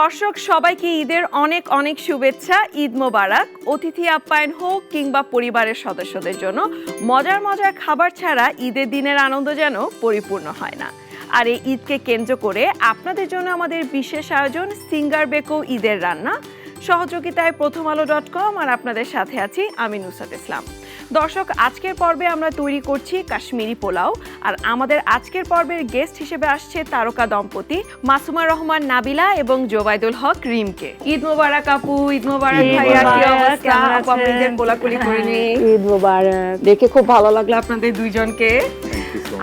দর্শক, সবাইকে ঈদের অনেক অনেক শুভেচ্ছা, ঈদ মোবারক। অতিথি আপ্যায়ন হোক কিংবা পরিবারের সদস্যদের জন্য মজার মজার খাবার ছাড়া ঈদের দিনের আনন্দ যেন পরিপূর্ণ হয় না। আর এই ঈদকে কেন্দ্র করে আপনাদের জন্য আমাদের বিশেষ আয়োজন সিঙ্গার বেকো ঈদের রান্না। সহযোগিতায় প্রথম আলো ডট কম আর আপনাদের সাথে আছি আমি নুসরাত ইসলাম। দর্শক আজকের পর্বে আমরা তৈরি করছি কাশ্মীরি পোলাও। আর আমাদের আজকের পর্বের গেস্ট হিসেবে আসছে তারকা দম্পতি মাসুমা রহমান নাবিলা এবং জোবাইদুল হক রিমকে। ঈদ মোবারক আপু ঈদ মোবারক ভাইয়া কি অবস্থা? আপু আমরা কোলাকুলি করে ঈদ মোবারক। দেখে খুব ভালো লাগল আপনাদের দুইজনকে।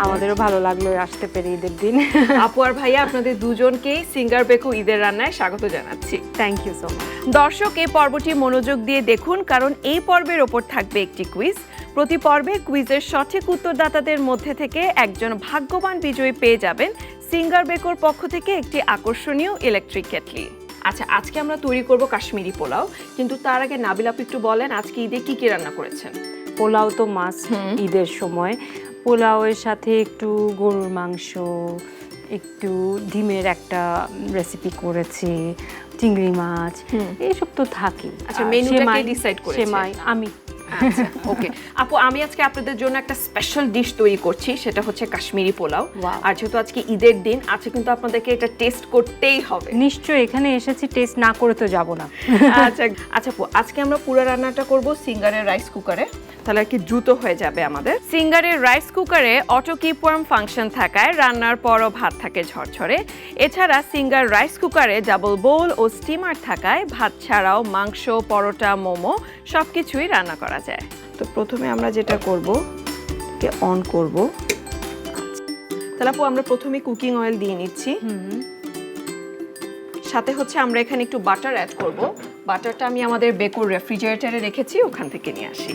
আমাদেরও ভালো লাগল আসতে পেরে ঈদের দিন। আপু আর ভাইয়া আপনাদের দুজনকেই সিঙ্গার বেকু ঈদের রান্নায় স্বাগত জানাচ্ছি। থ্যাংক ইউ সো মাচ দর্শক এই পর্বটি মনোযোগ দিয়ে দেখুন কারণ এই পর্বের ওপর থাকবে একটি কুইজ প্রতি পর্বে কুইজের সঠিক উত্তরদাতাদের মধ্যে থেকে একজন ভাগ্যবান বিজয়ী পেয়ে যাবেন সিঙ্গার বেকোর পক্ষ থেকে একটি আকর্ষণীয় ইলেকট্রিক কেটলি। আচ্ছা আজকে আমরা তৈরি করব কাশ্মীরি পোলাও কিন্তু তার আগে নাবিল আপু একটু বলেন আজকে ঈদে কি কি রান্না করেছেন? পোলাও তো মাছ ঈদের সময়। পোলাওয়ের সাথে একটু গরুর মাংস একটু ডিমের একটা রেসিপি করেছি চিংড়ি মাছ এইসব তো থাকি আচ্ছা, করেছে? সেমাই আমি। আচ্ছা ওকে আপু আমি আজকে আপনাদের জন্য একটা স্পেশাল ডিশ তৈরি করছি সেটা হচ্ছে কাশ্মীরি পোলাও. আর যেহেতু আজকে ঈদের দিন আজকে কিন্তু আপনাদেরকে এটা টেস্ট করতেই হবে। নিশ্চয়ই এখানে এসেছি টেস্ট না করে তো যাব না। আচ্ছা আচ্ছা আপু আজকে আমরা পুরো রান্নাটা করব সিঙ্গারের রাইস কুকারে তাহলে আর কি দ্রুত হয়ে যাবে আমাদের। সিঙ্গারের রাইস কুকারে অটো কিপ ওয়ার্ম ফাংশন থাকায় রান্নার পরও ভাত থাকে ঝরঝরে। এছাড়া সিঙ্গার রাইস কুকারে ডাবল বোল ও স্টিমার থাকায় ভাত ছাড়াও মাংস পরোটা মোমো সব কিছুই রান্না করা যায়। তো প্রথমে আমরা যেটা করব কে অন করব। তাহলে আপু আমরা প্রথমে কুকিং অয়েল দিয়ে নিচ্ছি। সাথে হচ্ছে আমরা এখানে একটু বাটার অ্যাড করব। বাটারটা আমি আমাদের বেকুর রেফ্রিজারেটরে রেখেছি ওখান থেকে নিয়ে আসি।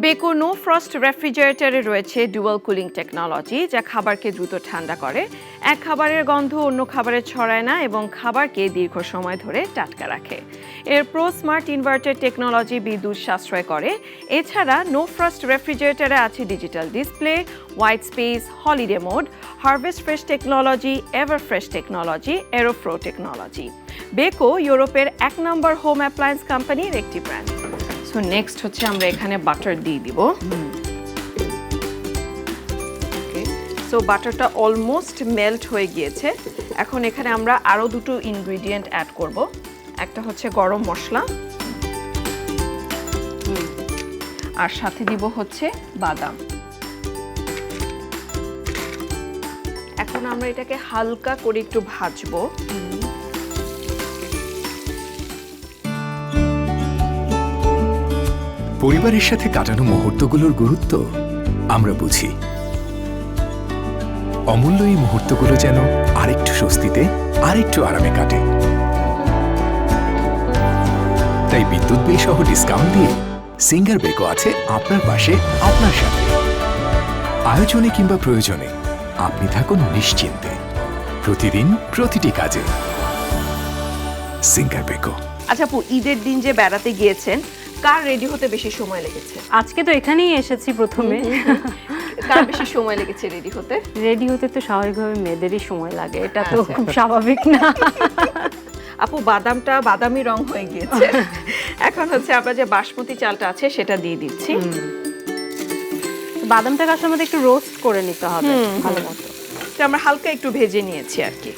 বেকো নো ফ্রস্ট রেফ্রিজারেটরে রয়েছে ডুয়াল কুলিং টেকনোলজি যা খাবারকে দ্রুত ঠান্ডা করে। এক খাবারের গন্ধ অন্য খাবারে ছড়ায় না এবং খাবারকে দীর্ঘ সময় ধরে টাটকা রাখে। এর প্রো স্মার্ট ইনভার্টার টেকনোলজি বিদ্যুৎ সাশ্রয় করে। এছাড়া নো ফ্রস্ট রেফ্রিজারেটরে আছে digital display white space holiday mode harvest fresh technology ever fresh technology aeroflow technology Beko ইউরোপের এক নম্বর হোম অ্যাপ্লায়েন্স কোম্পানির একটি ব্র্যান্ড সো নেক্সট হচ্ছে আমরা এখানে বাটার দিয়ে দিব। সো বাটারটা অলমোস্ট মেল্ট হয়ে গিয়েছে। এখন এখানে আমরা আরও দুটো ইনগ্রিডিয়েন্ট অ্যাড করব। একটা হচ্ছে গরম মশলা। আর সাথে দিব হচ্ছে বাদাম। এখন আমরা এটাকে হালকা করে একটু ভাজবো। পরিবারের সাথে কাটানো মুহূর্তগুলোর গুরুত্ব আমরা বুঝি। অমূল্য এই মুহূর্তগুলো যেন আরেকটু স্বস্তিতে, আরেকটু আরামে কাটে। তাই বিদ্যুৎ বিল সহ ডিসকাউন্ট দিয়ে সিঙ্গার বেকো আছে আপনার পাশে, আপনার সাথে। আয়োজনে কিংবা প্রয়োজনে আপনি থাকুন নিশ্চিন্তে। প্রতিদিন প্রতিটি কাজে। সিঙ্গার বেকো আচ্ছা আপু, ঈদের দিন যে বেড়াতে গিয়েছেন কার রেডি হতে বেশি সময় লেগেছে? আজকে তো এখানেই এসেছি প্রথমে। কার বেশি সময় লেগেছে রেডি হতে? রেডি হতে তো স্বাভাবিকভাবে মেয়েদেরই সময় লাগে এটা তো খুব স্বাভাবিক না। আপু বাদামটা বাদামি রং হয়ে গিয়েছে। এখন হচ্ছে আমরা যে বাসমতি চালটা আছে সেটা দিয়ে দিচ্ছি। বাদামটাকে আসলে আমাদের একটু রোস্ট করে নিতে হবে ভালো মতো। তো আমরা হালকা একটু ভেজে নিয়েছি আর কি।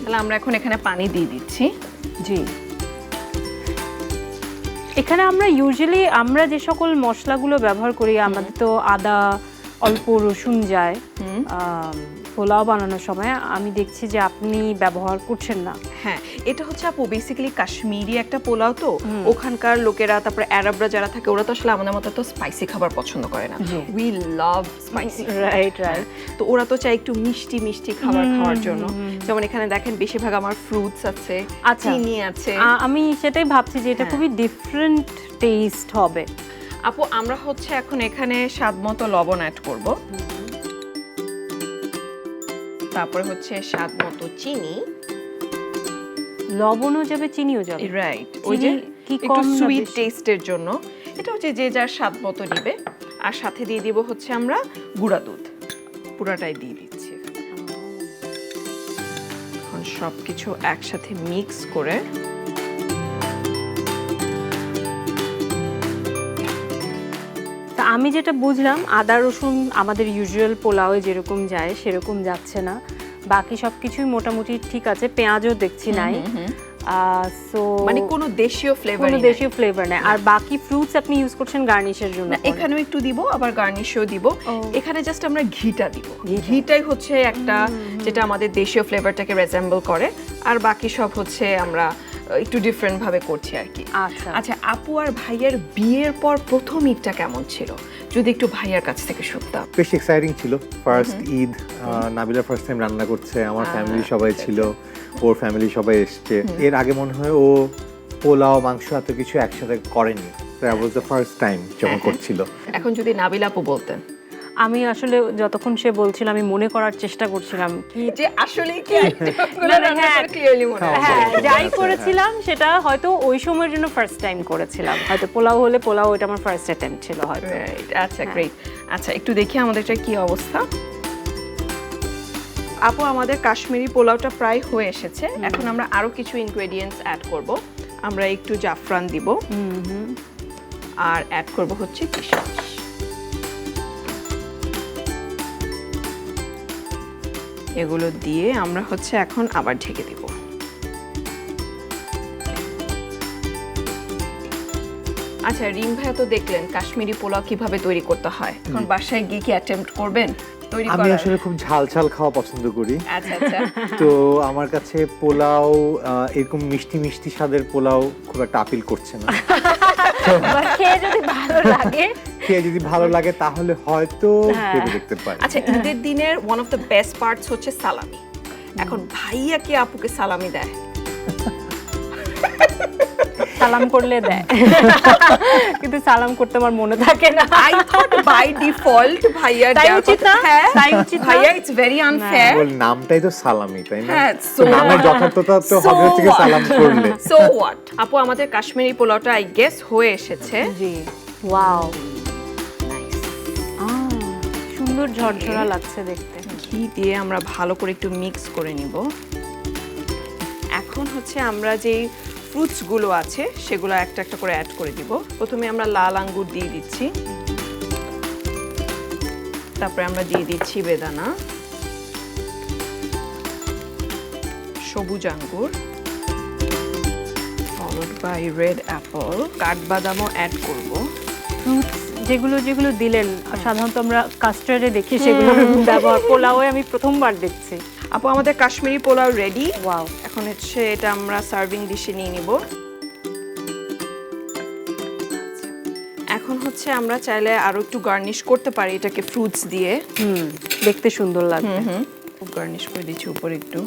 তাহলে আমরা এখন এখানে পানি দিয়ে দিচ্ছি। জি। এখানে আমরা ইউজুয়ালি আমরা যে সকল মশলাগুলো ব্যবহার করি আমাদের তো আদা অল্প রসুন যায় পোলাও বানানোর সময় আমি দেখছি যে আপনি ব্যবহার করছেন না। হ্যাঁ এটা হচ্ছে আপু বেসিক্যালি কাশ্মীরি একটা পোলাও তো। ওখানকার লোকেরা তারপরে অ্যারাবরা যারা থাকে ওরা তো আসলে আমাদের মতো তো স্পাইসি খাবার পছন্দ করে না। We love spicy right right তো ওরা তো চায় একটু মিষ্টি মিষ্টি খাবার খাওয়ার জন্য। যেমন এখানে দেখেন বেশিরভাগ আমার ফ্রুটস আছে আচ্ছা। চিনি আছে। আমি সেটাই ভাবছি যে এটা হ্যাঁ। খুবই ডিফারেন্ট টেস্ট হবে। আপু আমরা হচ্ছে এখন এখানে স্বাদ মতো লবণ অ্যাড করব। তারপরে হচ্ছে স্বাদ মতো চিনি। লবণও যাবে চিনিও যাবে। রাইট ওই যে কি একটু কম সুইট টেস্টের জন্য। এটা হচ্ছে যে যার স্বাদ মতো দিবে আর সাথে দিয়ে দিব হচ্ছে আমরা গুঁড়া দুধ। পুরাটাই দিয়ে দিচ্ছি। এখন সব কিছু একসাথে মিক্স করে তা আমি যেটা বুঝলাম আদা রসুন আমাদের ইউজুয়াল পোলাওয়ে যেরকম যায় সেরকম যাচ্ছে না। বাকি সব কিছুই মোটামুটি ঠিক আছে পেঁয়াজও দেখছি নাই। সো মানে কোনো দেশীয় ফ্লেভার কোনো দেশীয় ফ্লেভার নেই। আর বাকি ফ্রুটস আপনি ইউজ করছেন গার্নিশের জন্য এখানেও একটু দিব আবার গার্নিশও দিব। এখানে জাস্ট আমরা ঘিটা দিব। ঘিটাই হচ্ছে একটা যেটা আমাদের দেশীয় ফ্লেভারটাকে রেজেম্বল করে। আর বাকি সব হচ্ছে আমরা একটু ডিফারেন্ট ভাবে করছি আর কি আচ্ছা। আচ্ছা আপু আর ভাইয়ের বিয়ের পর প্রথম ঈদটা কেমন ছিল? যদি একটু ভাইয়ার কাছ থেকে শুনতাম। বেশ এক্সাইটিং ছিল। First Eid ah, Nabila first time রান্না করছে আমার ফ্যামিলি সবাই ছিল ওর ফ্যামিলি সবাই এসছে। এর আগে মনে হয় ও পোলাও মাংস এত কিছু একসাথে করেনি। That was the first time যখন করছিল। এখন যদি নাবিলা আপু বলতেন। আমি আসলে যতক্ষণ সে বলছিল আমি মনে করার চেষ্টা করছিলাম কি যে আসলে কি না, না, হ্যাঁ। ক্লিয়ারলি মনে হ্যাঁ যাই করেছিলাম সেটা হয়তো ওই সময়ের জন্য ফার্স্ট টাইম করেছিলাম। হয়তো পোলাও হলে পোলাও এটা আমার ফার্স্ট অ্যাটেম্প ছিল হয়তো। আচ্ছা গ্রেট আচ্ছা একটু দেখি আমাদেরটা কি অবস্থা। আপু আমাদের কাশ্মীরি পোলাওটা প্রায় হয়ে এসেছে। এখন আমরা আরও কিছু ইনগ্রেডিয়েন্টস অ্যাড করব। আমরা একটু জাফরান দিব। হুম হুম। আর অ্যাড করব হচ্ছে কিশমিশ। এগুলো দিয়ে আমরা হচ্ছে এখন আবার ঢেকে দিব। আচ্ছা রিম ভাইয়া তো দেখলেন কাশ্মীরি পোলাও কীভাবে তৈরি করতে হয়। এখন বাসায় গিয়ে কি অ্যাটেম্প্ট করবেন? তৈরি আমি আসলে খুব ঝাল ঝাল খাওয়া পছন্দ করি। আচ্ছা আচ্ছা। তো আমার কাছে পোলাও আহ, এরকম মিষ্টি মিষ্টি স্বাদের পোলাও খুব একটা আপিল করছে না। খেয়ে যদি ভালো লাগে খেয়ে যদি ভালো লাগে তাহলে হয়তো হ্যাঁ। ভেবে দেখতে পারি। আচ্ছা ঈদের দিনের one of the best parts হচ্ছে সালামি। এখন ভাইয়া কি আপুকে সালামি দেয়? সালাম করলে দেয়। কিন্তু সালাম করতে আমার মনে থাকে না। আই থট বাই ডিফল্ট ভাইয়া তাই উচিত না? হ্যাঁ তাই উচিত ভাইয়া ইটস ভেরি আনফেয়ার ওর নামটাই তো সালামি তাই না? হ্যাঁ, তো নামের যথার্থতা তো হবে হচ্ছে কি সালাম করলে। সো হোয়াট আপু আমাদের কাশ্মীরি পোলাওটা আই গেস হয়ে এসেছে। জি। ওয়াও সুন্দর ঝরঝরা লাগছে দেখতে। ঘি দিয়ে আমরা ভালো করে একটু মিক্স করে নিব। এখন হচ্ছে আমরা যেই ফ্রুটসগুলো আছে সেগুলো একটা একটা করে অ্যাড করে দিব। প্রথমে আমরা লাল আঙ্গুর দিয়ে দিচ্ছি। তারপরে আমরা দিয়ে দিচ্ছি বেদানা। সবুজ আঙ্গুর। ফলোড বাই রেড অ্যাপল কাঠবাদামও অ্যাড করব। ফ্রুটস যেগুলো যেগুলো দিলেন সাধারণত আমরা কাস্টার্ডে দেখি সেগুলো ব্যবহার। পোলাওয়ে আমি প্রথমবার দেখছি। আপু আমাদের কাশ্মীরি পোলাও রেডি ওয়াও এখন হচ্ছে এটা আমরা সার্ভিং ডিশে নিয়ে নিব। এখন হচ্ছে আমরা চাইলে আরও একটু গার্নিশ করতে পারি এটাকে ফ্রুটস দিয়ে। হুম দেখতে সুন্দর লাগবে। খুব গার্নিশ করে দিচ্ছি উপরে একটু।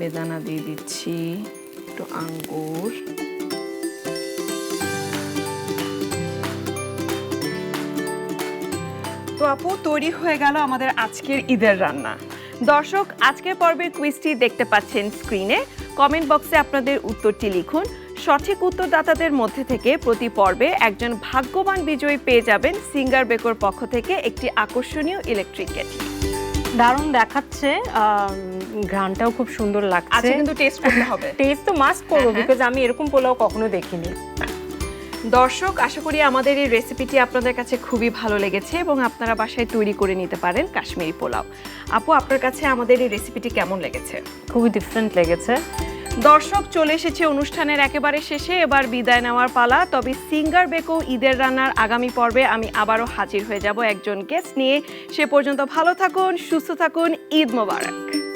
বেদানা দিয়ে দিচ্ছি একটু আঙ্গুর। তো আপু তৈরি হয়ে গেল আমাদের আজকের ঈদের রান্না। দর্শক আজকের পর্বের কুইজটি দেখতে পাচ্ছেন স্ক্রিনে কমেন্ট বক্সে আপনাদের উত্তরটি লিখুন। সঠিক উত্তরদাতাদের মধ্যে থেকে প্রতি পর্বে একজন ভাগ্যবান বিজয়ী পেয়ে যাবেন সিঙ্গার বেকোর পক্ষ থেকে একটি আকর্ষণীয় ইলেকট্রিক কেটলি দারুণ দেখাচ্ছে আম, ঘ্রাণটাও খুব সুন্দর লাগছে। আজকে কিন্তু টেস্ট করতে হবে। টেস্ট তো মাস্ট করব হ্যাঁ, হ্যাঁ। বিকজ আমি এরকম পোলাও কখনো দেখিনি। দর্শক আশা করি আমাদের এই রেসিপিটি আপনাদের কাছে খুবই ভালো লেগেছে এবং আপনারা বাসায় তৈরি করে নিতে পারেন কাশ্মীরি পোলাও। আপু আপনার কাছে আমাদের এই রেসিপিটি কেমন লেগেছে? খুবই ডিফারেন্ট লেগেছে। দর্শক চলে এসেছে অনুষ্ঠানের একেবারে শেষে এবার বিদায় নেওয়ার পালা। তবে সিঙ্গার বেকো ঈদের রান্নার আগামী পর্বে আমি আবারও হাজির হয়ে যাব একজন গেস্ট নিয়ে। সে পর্যন্ত ভালো থাকুন সুস্থ থাকুন ঈদ মোবারক।